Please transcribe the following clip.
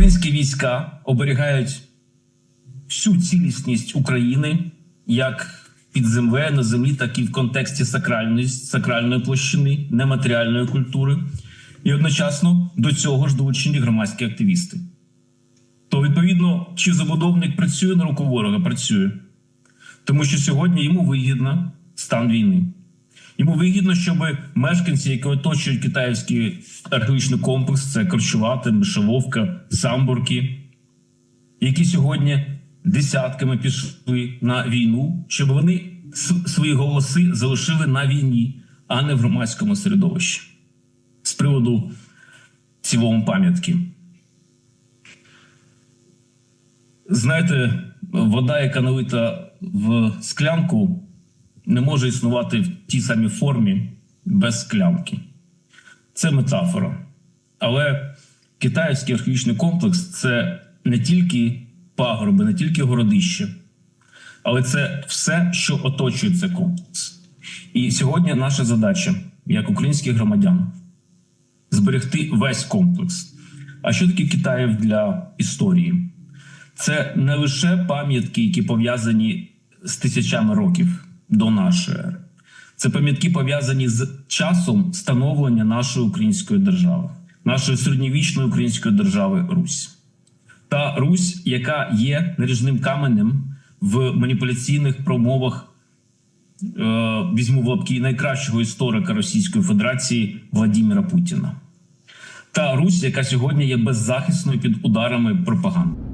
Українські війська оберігають всю цілісність України як під землею на землі, так і в контексті сакральної, сакральної площини, нематеріальної культури, і одночасно до цього ж долучені громадські активісти. То відповідно, чи забудовник працює на руку ворога, працює, тому що сьогодні йому вигідно стан війни. Йому вигідно, щоб мешканці, які оточують китайський археологічний комплекс, це Корчувата, Мишеловка, Самбурки, які сьогодні десятками пішли на війну, щоб вони свої голоси залишили на війні, а не в громадському середовищі. З приводу цілому пам'ятки. Знаєте, вода, яка налита в склянку, не може існувати в тій самій формі без склянки. Це метафора. Але китайський археологічний комплекс це не тільки пагорби, не тільки городище, але це все, що оточує цей комплекс. І сьогодні наша задача, як українських громадян, зберегти весь комплекс. А що таке Китаїв для історії? Це не лише пам'ятки, які пов'язані з тисячами років до нашої ери. Це пам'ятки пов'язані з часом становлення нашої української держави, нашої середньовічної української держави Русь. Та Русь, яка є наріжним каменем в маніпуляційних промовах, е, візьму в лапки найкращого історика Російської Федерації Владіміра Путіна. Та Русь, яка сьогодні є беззахисною під ударами пропаганди.